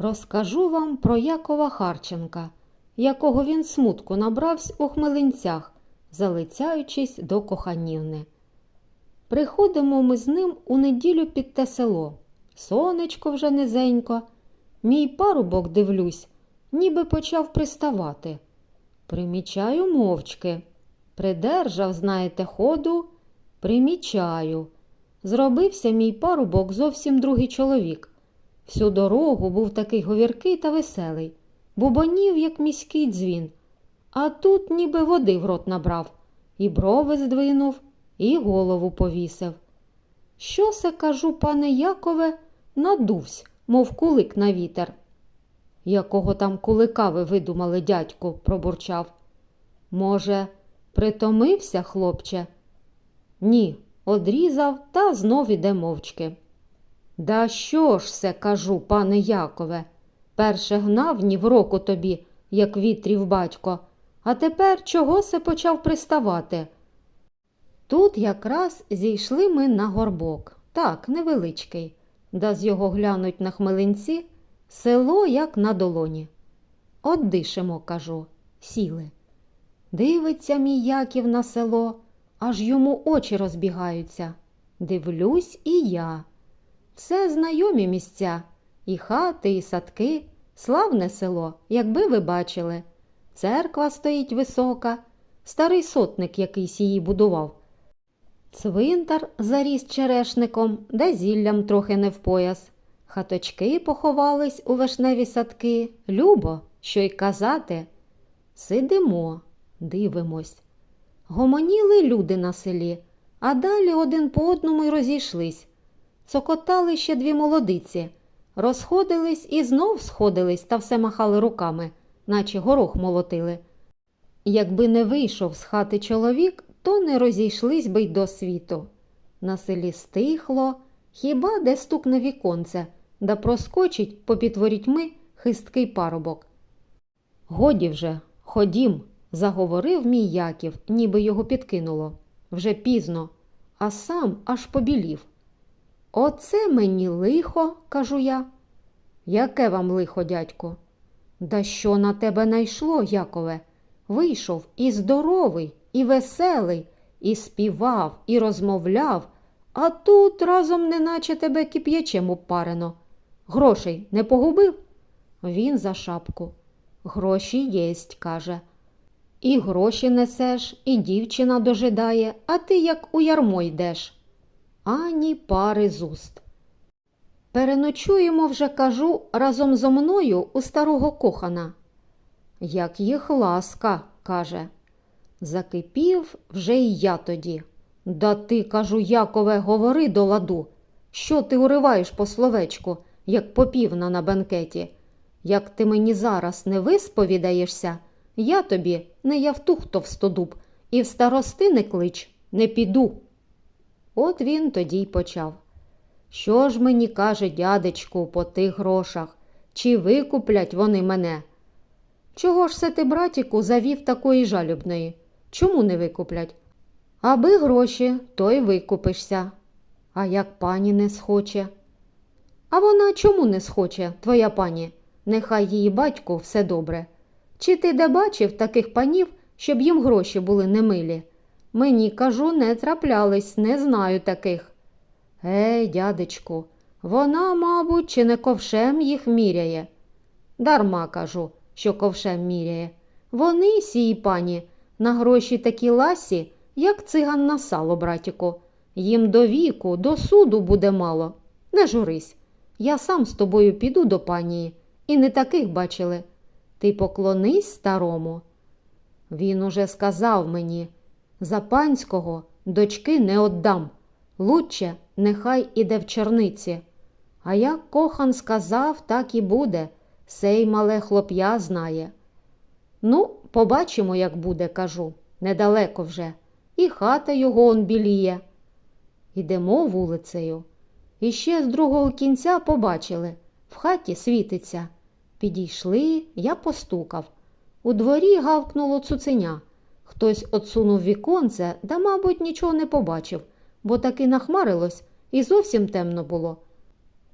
Розкажу вам про Якова Харченка, якого він смутку набравсь у хмелинцях, залицяючись до коханівни. Приходимо ми з ним у неділю під те село. Сонечко вже низенько. Мій парубок, дивлюсь, ніби почав приставати. Примічаю мовчки. Придержав, знаєте, ходу, примічаю. Зробився мій парубок зовсім другий чоловік. Всю дорогу був такий говіркий та веселий, бубонів, як міський дзвін. А тут ніби води в рот набрав, і брови здвинув, і голову повісив. Що се кажу, пане Якове, надувсь, мов кулик на вітер. Якого там кулика ви видумали, дядьку, пробурчав. Може, притомився, хлопче? Ні, одрізав та знов іде мовчки. Да що ж се кажу, пане Якове? Перше гнав ні в року тобі, як вітрів батько, а тепер чого се почав приставати? Тут якраз зійшли ми на горбок, так, невеличкий, да з його глянуть на хмелинці, село як на долоні. От дишемо, кажу, сіли. Дивиться мій Яків на село, аж йому очі розбігаються. Дивлюсь і я. Все знайомі місця, і хати, і садки, славне село, якби ви бачили. Церква стоїть висока, старий сотник якийсь її будував. Цвинтар заріс черешником, де зіллям трохи не в пояс. Хаточки поховались у вишневі садки. Любо, що й казати. Сидимо, дивимось. Гомоніли люди на селі, а далі один по одному й розійшлись. Цокотали ще дві молодиці, розходились і знов сходились та все махали руками, наче горох молотили. Якби не вийшов з хати чоловік, то не розійшлись би й до світу. На селі стихло, хіба де стукне віконце, да проскочить попід ворітьми хисткий парубок. Годі вже, ходім, заговорив мій Яків, ніби його підкинуло. Вже пізно, а сам аж побілів. Оце мені лихо, кажу я. Яке вам лихо, дядько? Да що на тебе найшло, Якове? Вийшов і здоровий, і веселий, і співав, і розмовляв, а тут разом неначе тебе кип'ячем обпарено. Грошей не погубив? Він за шапку. Гроші єсть, каже. І гроші несеш, і дівчина дожидає, а ти як у ярмо йдеш. Ані пари з уст. Переночуємо вже, кажу, разом зо мною у старого кохана. Як їх ласка, каже. Закипів вже й я тоді. Да ти, кажу, Якове, говори до ладу. Що ти уриваєш по словечку, як попівна на бенкеті? Як ти мені зараз не висповідаєшся, я тобі не явтух товстодуб, і в старости не клич, не піду. От він тоді й почав. Що ж мені каже дядечку по тих грошах? Чи викуплять вони мене? Чого ж це ти, братіку, завів такої жалюбної? Чому не викуплять? Аби гроші, то й викупишся. А як пані не схоче? А вона чому не схоче, твоя пані? Нехай її батьку все добре. Чи ти де бачив таких панів, щоб їм гроші були немилі? Мені, кажу, не траплялись, не знаю таких. Ей, дядечку, вона, мабуть, чи не ковшем їх міряє. Дарма кажу, що ковшем міряє. Вони, сії пані, на гроші такі ласі, як циган на сало, братіку. Їм до віку, до суду буде мало. Не журись. Я сам з тобою піду до панії, і не таких бачили. Ти поклонись старому. Він уже сказав мені за панського дочки не отдам. Лучше нехай іде в черниці. А як кохан сказав, так і буде. Сей мале хлоп'я знає. Ну, побачимо, як буде, кажу, недалеко вже. І хата його он біліє. Ідемо вулицею. І ще з другого кінця побачили в хаті світиться. Підійшли, я постукав. У дворі гавкнуло цуценя. Хтось отсунув віконце, да, мабуть, нічого не побачив, бо таки нахмарилось і зовсім темно було.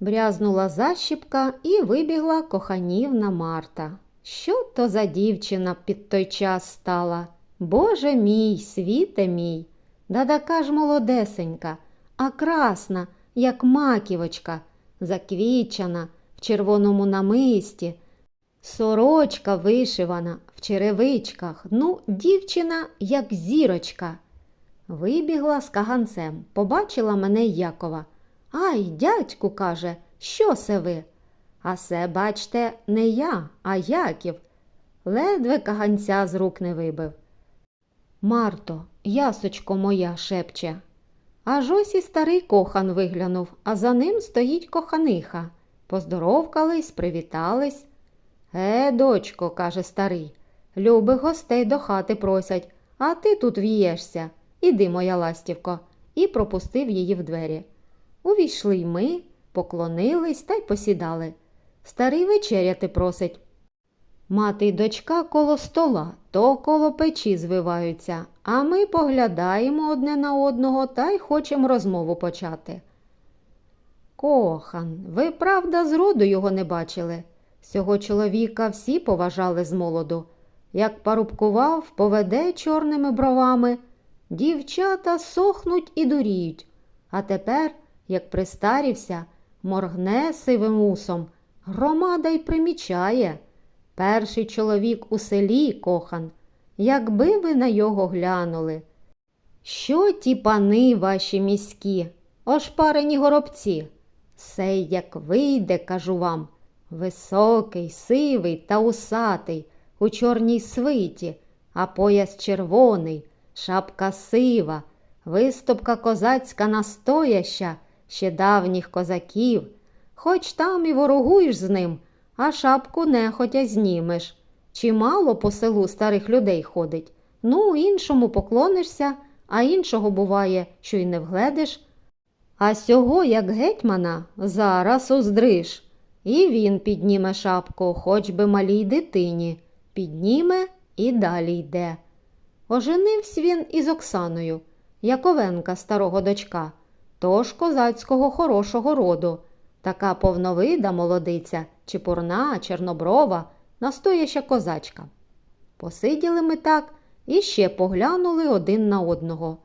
Брязнула защіпка і вибігла коханівна Марта. Що то за дівчина під той час стала? Боже мій, світе мій, да така ж молодесенька, а красна, як маківочка, заквічана в червоному намисті, сорочка вишивана в черевичках, ну, дівчина, як зірочка. Вибігла з каганцем, побачила мене Якова. Ай, дядьку, каже, що се ви? А се, бачте, не я, а Яків. Ледве каганця з рук не вибив. Марто, ясочко моя, шепче. Аж ось і старий кохан виглянув, а за ним стоїть коханиха. Поздоровкались, привітались. Е, дочко, каже старий, любих гостей до хати просять, а ти тут в'єшся. Іди, моя ластівко, і пропустив її в двері. Увійшли й ми, поклонились та й посідали. Старий вечеряти просить. Мати й дочка коло стола, то коло печі звиваються, а ми поглядаємо одне на одного та й хочемо розмову почати. Кохан, ви, правда, зроду його не бачили. Цього чоловіка всі поважали з молоду. Як парубкував, поведе чорними бровами. Дівчата сохнуть і дуріють. А тепер, як пристарівся, моргне сивим усом, громада й примічає. Перший чоловік у селі кохан, якби ви на його глянули. Що ті пани ваші міські, ошпарені горобці? Сей, як вийде, кажу вам, високий, сивий та усатий, у чорній свиті, а пояс червоний, шапка сива, виступка козацька настояща, ще давніх козаків. Хоч там і ворогуєш з ним, а шапку нехотя знімеш. Чимало по селу старих людей ходить. Ну, іншому поклонишся, а іншого буває, що й не вгледиш. А сього, як гетьмана, зараз уздриш. І він підніме шапку, хоч би малій дитині, підніме і далі йде. Оженився він із Оксаною, Яковенка старого дочка, тож козацького хорошого роду, така повновида молодиця, чепурна, чорноброва, настояща козачка. Посиділи ми так і ще поглянули один на одного.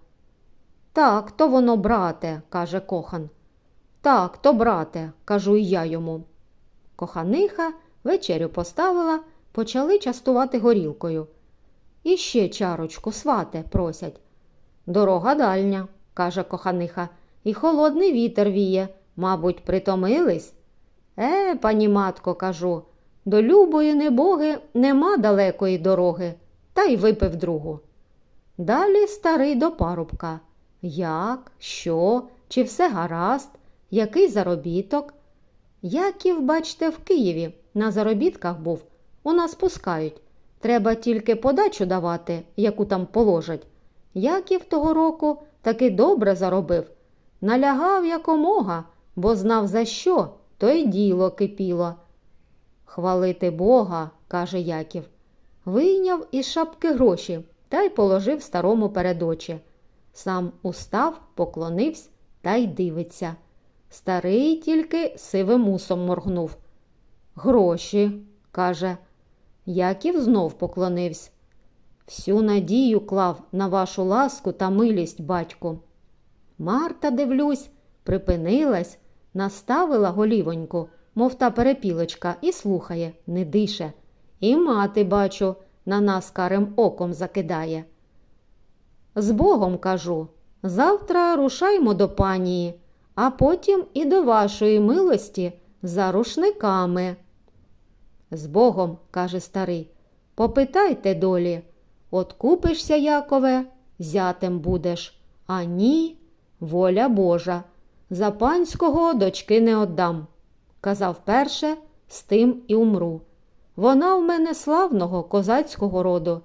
Так, то воно, брате, каже кохан. Так, то, брате, кажу і я йому. Коханиха вечерю поставила, почали частувати горілкою. І ще чарочку, свате, просять. Дорога дальня, каже коханиха, і холодний вітер віє, мабуть, притомились. Е, пані матко, кажу, до любої небоги нема далекої дороги, та й випив другу. Далі старий до парубка. Як, що, чи все гаразд, який заробіток? Яків, бачте, в Києві на заробітках був, у нас пускають. Треба тільки подачу давати, яку там положать. Яків того року таки добре заробив. Налягав якомога, бо знав за що, то й діло кипіло. Хвалити Бога, каже Яків. Вийняв із шапки гроші та й положив старому перед очі. Сам устав, поклонився та й дивиться. Старий тільки сивим мусом моргнув. Гроші, каже. Яків знов поклонився. Всю надію клав на вашу ласку та милість, батьку. Марта, дивлюсь, припинилась, наставила голівоньку, мов та перепілочка, і слухає, не дише. І мати, бачу, на нас карим оком закидає. З Богом кажу, завтра рушаймо до панії, а потім і до вашої милості за рушниками. З Богом, каже старий, попитайте долі, от купишся, Якове, зятем будеш, а ні, воля Божа. За панського дочки не отдам. Казав перше, з тим і умру. Вона в мене славного козацького роду.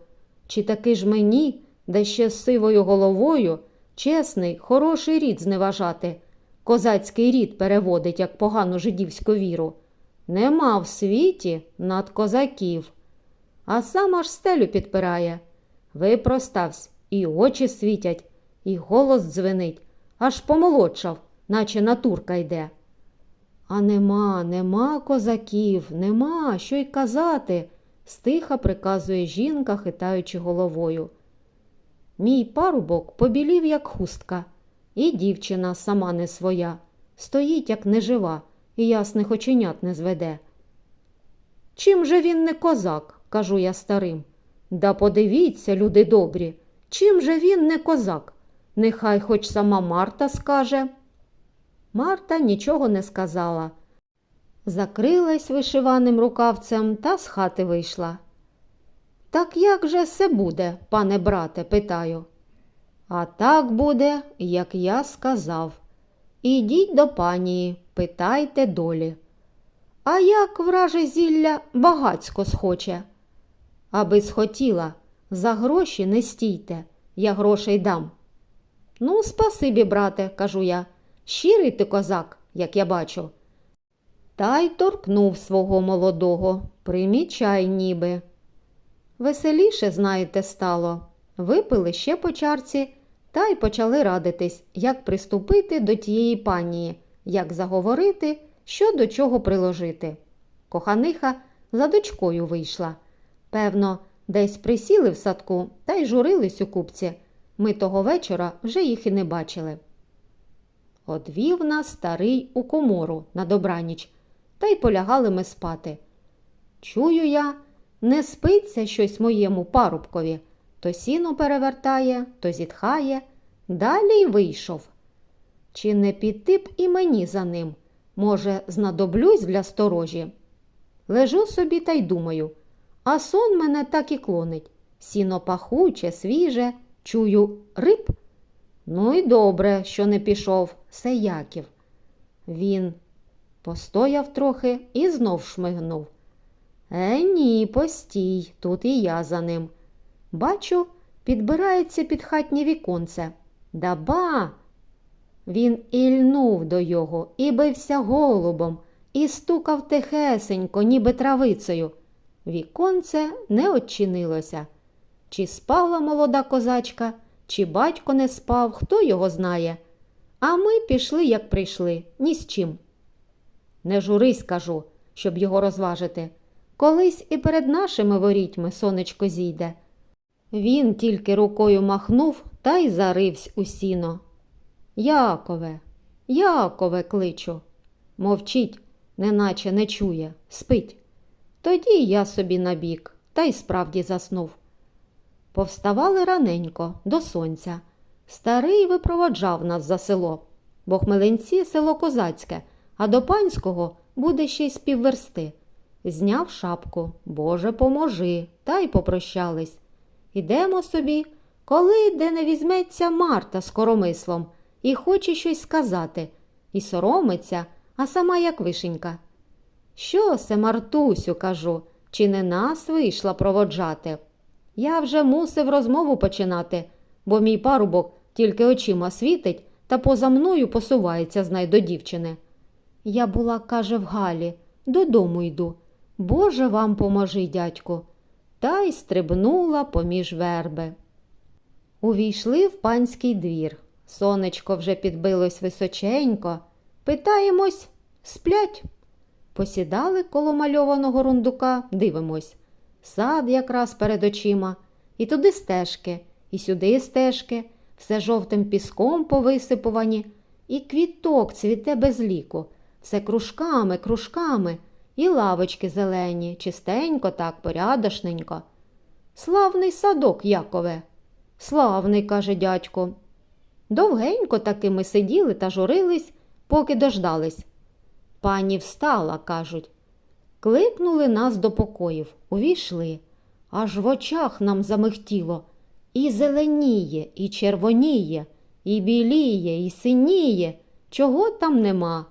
Чи таки ж мені, де ще з сивою головою, чесний, хороший рід зневажати, козацький рід переводить як погану жидівську віру. Нема в світі над козаків, а сам аж стелю підпирає. Випроставсь, і очі світять, і голос дзвенить, аж помолодшав, наче натурка йде. А нема, нема козаків, нема, що й казати, стиха приказує жінка, хитаючи головою. Мій парубок побілів, як хустка, і дівчина сама не своя, стоїть, як нежива, і ясних оченят не зведе. Чим же він не козак, кажу я старим. Да подивіться, люди добрі, чим же він не козак? Нехай хоч сама Марта скаже. Марта нічого не сказала. Закрилась вишиваним рукавцем та з хати вийшла. Так як же це буде, пане брате, питаю. А так буде, як я сказав. Ідіть до панії, питайте долі. А як враже зілля багацько схоче? Аби схотіла, за гроші не стійте, я грошей дам. Ну, спасибі, брате, кажу я. Щирий ти козак, як я бачу. Та й торкнув свого молодого, примічай ніби. Веселіше, знаєте, стало. Випили ще по чарці та й почали радитись, як приступити до тієї панії, як заговорити, що до чого приложити. Коханиха за дочкою вийшла. Певно, десь присіли в садку та й журились у купці. Ми того вечора вже їх і не бачили. Одвів нас старий у комору на добраніч, та й полягали ми спати. Чую я, не спиться щось моєму парубкові, то сіно перевертає, то зітхає, далі й вийшов. Чи не піти б і мені за ним? Може, знадоблюсь для сторожі? Лежу собі та й думаю, а сон мене так і клонить. Сіно пахуче, свіже, чую риб. Ну й добре, що не пішов, се Яків. Він постояв трохи і знов шмигнув. Е, ні, постій, тут і я за ним. Бачу, підбирається під хатнє віконце. Даба. Він ільнув до його і бився голубом, і стукав тихесенько, ніби травицею. Віконце не очинилося. Чи спала молода козачка, чи батько не спав, хто його знає. А ми пішли, як прийшли, ні з чим. Не журись, кажу, щоб його розважити. Колись і перед нашими ворітьми сонечко зійде. Він тільки рукою махнув та й заривсь у сіно. Якове, Якове, кличу. Мовчить, неначе не чує, спить. Тоді я собі набік, та й справді заснув. Повставали раненько, до сонця. Старий випроводжав нас за село, бо хмеленці село козацьке, а до панського буде ще й з півверсти. Зняв шапку, Боже, поможи, та й попрощались. Ідемо собі, коли де не візьметься Марта з коромислом і хоче щось сказати, і соромиться, а сама як вишенька. Що се, Мартусю, кажу, чи не нас вийшла проводжати? Я вже мусив розмову починати, бо мій парубок тільки очима світить та поза мною посувається знай до дівчини. Я була, каже, в Галі, додому йду. Боже вам поможи, дядьку. Та й стрибнула поміж верби. Увійшли в панський двір. Сонечко вже підбилось височенько. Питаємось, сплять. Посідали коло мальованого рундука, дивимось. Сад якраз перед очима, і туди стежки, і сюди стежки, все жовтим піском повисипувані, і квіток цвіте без ліку, все кружками, кружками, і лавочки зелені, чистенько так, порядошненько. Славний садок, Якове. Славний, каже дядько. Довгенько таки ми сиділи та журились, поки дождались. Пані встала, кажуть. Кликнули нас до покоїв, увійшли. Аж в очах нам замихтіло. І зеленіє, і червоніє, і біліє, і синіє. Чого там нема?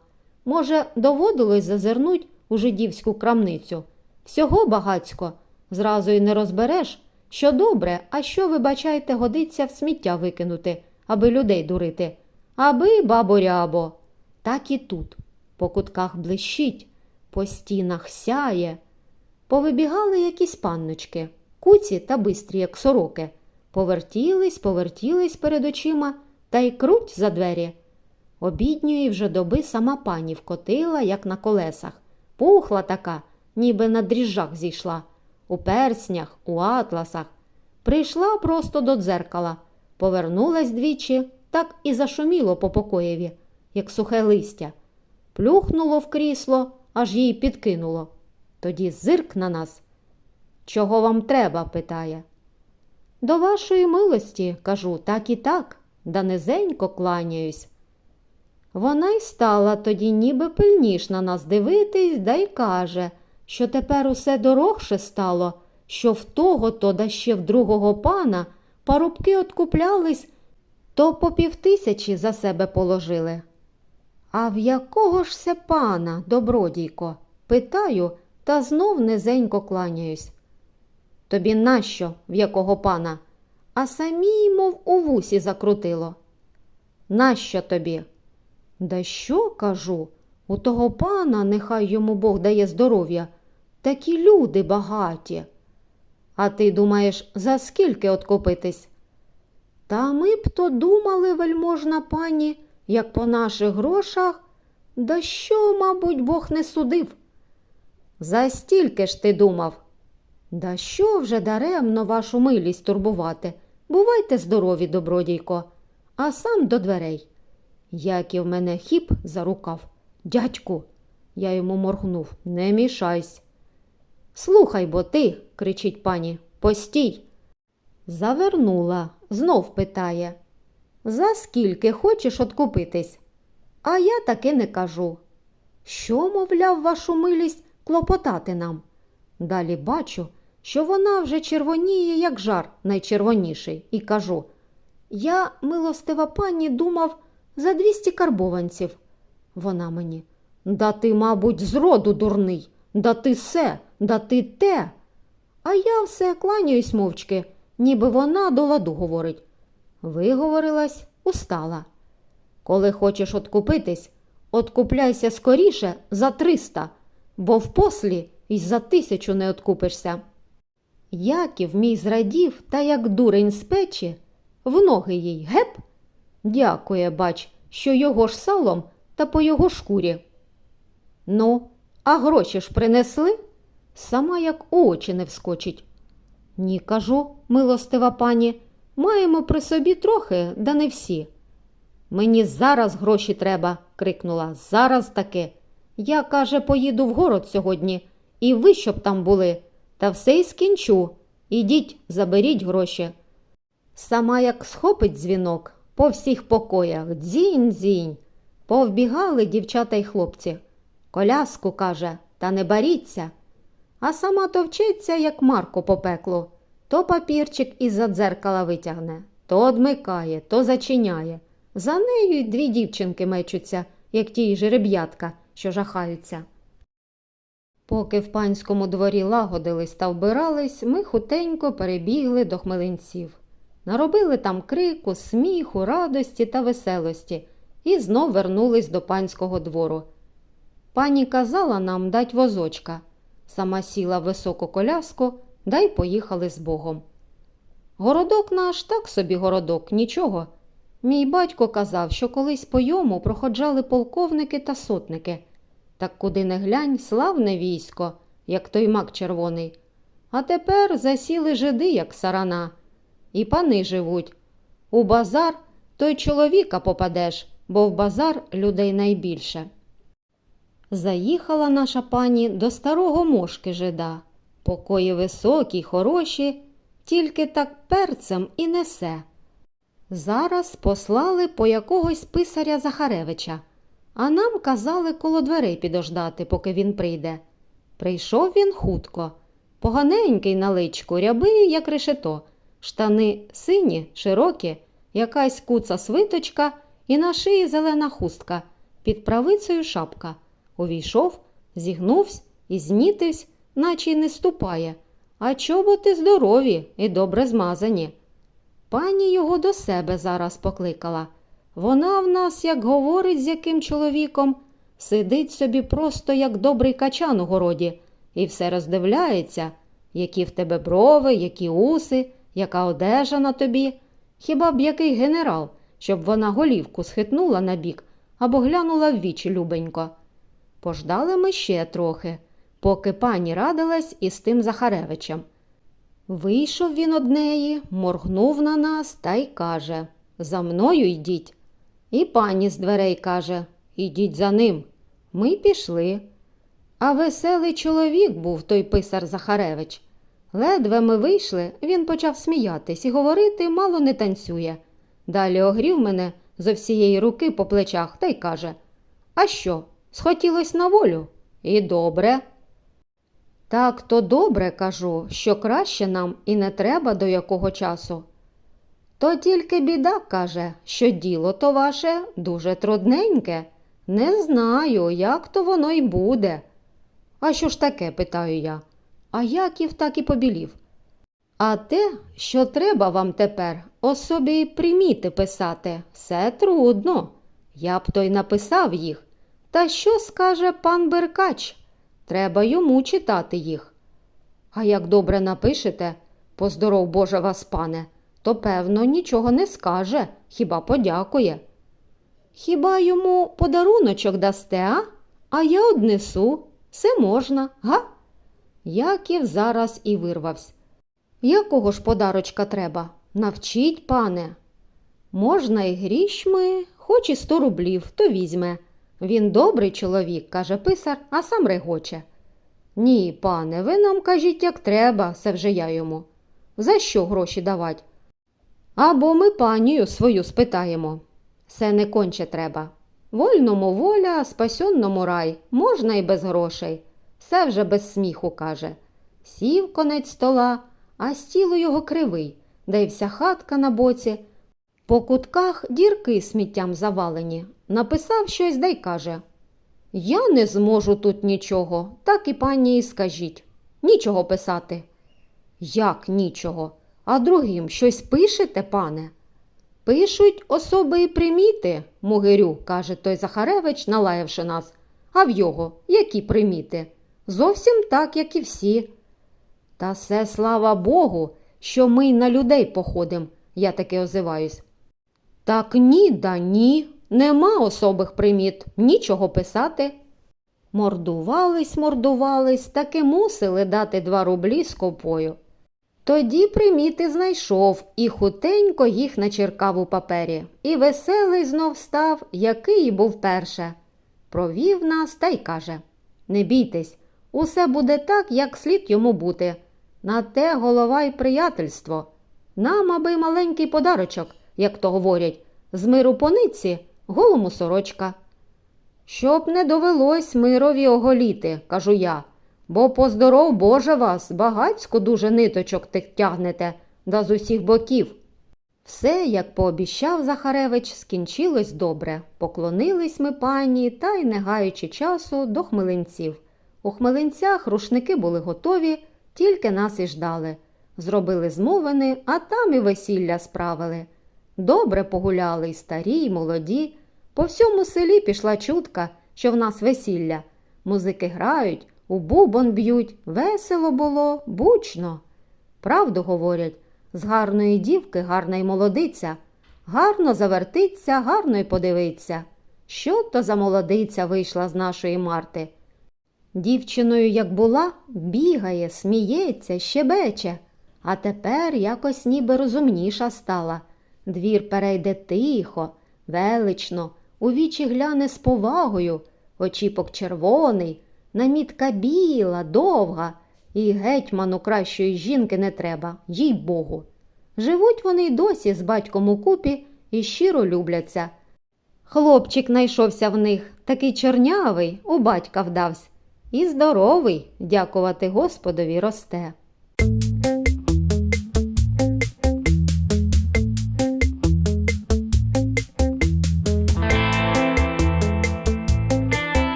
Може, доводилось зазирнуть у жидівську крамницю. Всього багацько, зразу й не розбереш, що добре, а що, вибачайте, годиться в сміття викинути, аби людей дурити. Аби бабо рябо. Так і тут. По кутках блищить, по стінах сяє. Повибігали якісь панночки, куці та бистрі, як сороки. Повертілись, повертілись перед очима та й круть за двері. Обідньої вже доби сама пані вкотила, як на колесах. Пухла така, ніби на дріжджах зійшла, у перснях, у атласах. Прийшла просто до дзеркала, повернулась двічі, так і зашуміло по покоєві, як сухе листя. Плюхнуло в крісло, аж їй підкинуло. Тоді зирк на нас. Чого вам треба? питає. До вашої милості, кажу, так і так, да низенько кланяюсь. Вона й стала тоді ніби пильніш на нас дивитись, да й каже, що тепер усе дорогше стало, що в того, то да ще в другого пана парубки откуплялись, то по півтисячі за себе положили. А в якого ж се пана, добродійко? Питаю, та знов низенько кланяюсь. Тобі нащо, в якого пана? А самій, мов у вусі закрутило. Нащо тобі? Да що, кажу, у того пана, нехай йому Бог дає здоров'я, такі люди багаті. А ти думаєш, за скільки откупитись? Та ми б то думали, вельможна пані, як по наших грошах, да що, мабуть, Бог не судив. За стільки ж ти думав? Да що вже даремно вашу милість турбувати? Бувайте здорові, добродійко, а сам до дверей. Яків мене хіп зарукав. Дядьку, я йому моргнув, не мішайсь. Слухай бо ти, кричить пані, постій. Завернула, знов питає. За скільки хочеш откупитись? А я таки не кажу. Що, мовляв, вашу милість клопотати нам? Далі бачу, що вона вже червоніє, як жар найчервоніший, і кажу Я, милостива пані, думав за двісті карбованців. Вона мені. Да ти, мабуть, зроду дурний, да ти се, да ти те. А я все кланяюсь мовчки, ніби вона до ладу говорить. Виговорилась, устала. Коли хочеш откупитись, откупляйся скоріше за триста, бо впослі й за тисячу не откупишся. Яків мій зрадів та як дурень з печі, в ноги їй геп. Дякує, бач, що його ж салом та по його шкурі. Ну, а гроші ж принесли? Сама як у очі не вскочить. Ні, кажу, милостива пані, маємо при собі трохи, да не всі. Мені зараз гроші треба, крикнула. Зараз таки. Я, каже, поїду в город сьогодні, і ви щоб там були, та все й скінчу. Ідіть, заберіть гроші. Сама як схопить дзвінок по всіх покоях, дзінь-дзінь. Повбігали дівчата й хлопці. Коляску, каже, та не баріться. А сама товчиться, як Марко по пеклу. То папірчик із-за дзеркала витягне, то одмикає, то зачиняє. За нею й дві дівчинки мечуться, як ті жереб'ятка, що жахаються. Поки в панському дворі лагодились та вбирались, ми хутенько перебігли до хмелинців. Наробили там крику, сміху, радості та веселості і знов вернулись до панського двору. Пані казала нам дать возочка. Сама сіла в високу коляску, да й поїхали з Богом. Городок наш так собі городок, нічого. Мій батько казав, що колись по йому проходжали полковники та сотники. Так куди не глянь, славне військо, як той мак червоний. А тепер засіли жиди, як сарана. І пани живуть. У базар то й чоловіка попадеш, бо в базар людей найбільше. Заїхала наша пані до старого мошки жида. Покої високі, хороші, тільки так перцем і несе. Зараз послали по якогось писаря Захаревича, а нам казали коло дверей підождати, поки він прийде. Прийшов він хутко, поганенький на личку, рябий, як решето, штани сині, широкі, якась куца свиточка і на шиї зелена хустка, під правицею шапка. Увійшов, зігнувся і знітився, наче й не ступає. А чоботи здорові і добре змазані. Пані його до себе зараз покликала. Вона в нас, як говорить з яким чоловіком, сидить собі просто як добрий качан у городі, і все роздивляється, які в тебе брови, які уси, яка одежа на тобі. Хіба б який генерал, щоб вона голівку схитнула на бік, або глянула в вічі любенько. Пождали ми ще трохи, поки пані радилась із тим Захаревичем. Вийшов він од неї, моргнув на нас та й каже За мною йдіть. І пані з дверей каже Ідіть за ним. Ми пішли. А веселий чоловік був той писар Захаревич. Ледве ми вийшли, він почав сміятись і говорити мало не танцює. Далі огрів мене зо всієї руки по плечах та й каже А що, схотілось на волю? І добре. Так то добре кажу, що краще нам і не треба до якого часу. То тільки біда каже, що діло то ваше дуже трудненьке. Не знаю, як то воно й буде. А що ж таке? питаю я. А Яків так і побілів. А те, що треба вам тепер особі приміти писати, все трудно. Я б то й написав їх. Та що скаже пан Беркач? Треба йому читати їх. А як добре напишете, поздоров Боже вас, пане, то певно нічого не скаже, хіба подякує. Хіба йому подаруночок дасте, а? А я однесу. Все можна, га? Яків зараз і вирвався. Якого ж подарочка треба? Навчіть, пане. Можна і грішми, хоч і сто рублів, то візьме. Він добрий чоловік, каже писар, а сам регоче. Ні, пане, ви нам кажіть, як треба, це вже я йому. За що гроші давать? Або ми панію свою спитаємо. Все не конче треба. Вольному воля, спасенному рай, можна і без грошей. Все вже без сміху, каже. Сів конець стола, а стіл у його кривий, да й вся хатка на боці. По кутках дірки сміттям завалені. Написав щось да й каже. Я не зможу тут нічого, так і пані і скажіть. Нічого писати. Як нічого? А другим щось пишете, пане? Пишуть особи і приміти, мугирю, каже той Захаревич, налаявши нас. А в його які приміти? Зовсім так, як і всі. Та все слава Богу, що ми й на людей походим, я таки озиваюсь. Так ні, да ні, нема особих приміт, нічого писати. Мордувались, мордувались, таки мусили дати два рублі з копою. Тоді приміти знайшов і хутенько їх начеркав у папері, і веселий знов став, який був перше. Провів нас та й каже Не бійтесь, усе буде так, як слід йому бути. На те голова й приятельство. Нам аби маленький подарочок, як то говорять, з миру пониці, голому сорочка. Щоб не довелось мирові оголіти, кажу я, бо поздоров Боже вас, багацько дуже ниточок тих тягнете, да з усіх боків. Все, як пообіщав Захаревич, скінчилось добре. Поклонились ми пані та й, не гаючи часу, до хмелинців. У хмелинцях рушники були готові, тільки нас і ждали. Зробили змовини, а там і весілля справили. Добре погуляли й старі, й молоді. По всьому селі пішла чутка, що в нас весілля. Музики грають, у бубон б'ють, весело було, бучно. Правду говорять, з гарної дівки гарна й молодиця, гарно завертиться, гарно й подивиться. Що то за молодиця вийшла з нашої марти? Дівчиною, як була, бігає, сміється, щебече, а тепер якось ніби розумніша стала. Двір перейде тихо, велично, у вічі гляне з повагою, очіпок червоний, намітка біла, довга, і гетьману кращої жінки не треба, їй Богу. Живуть вони й досі з батьком у купі і щиро любляться. Хлопчик найшовся в них, такий чорнявий, у батька вдавсь, і здоровий, дякувати Господові, росте.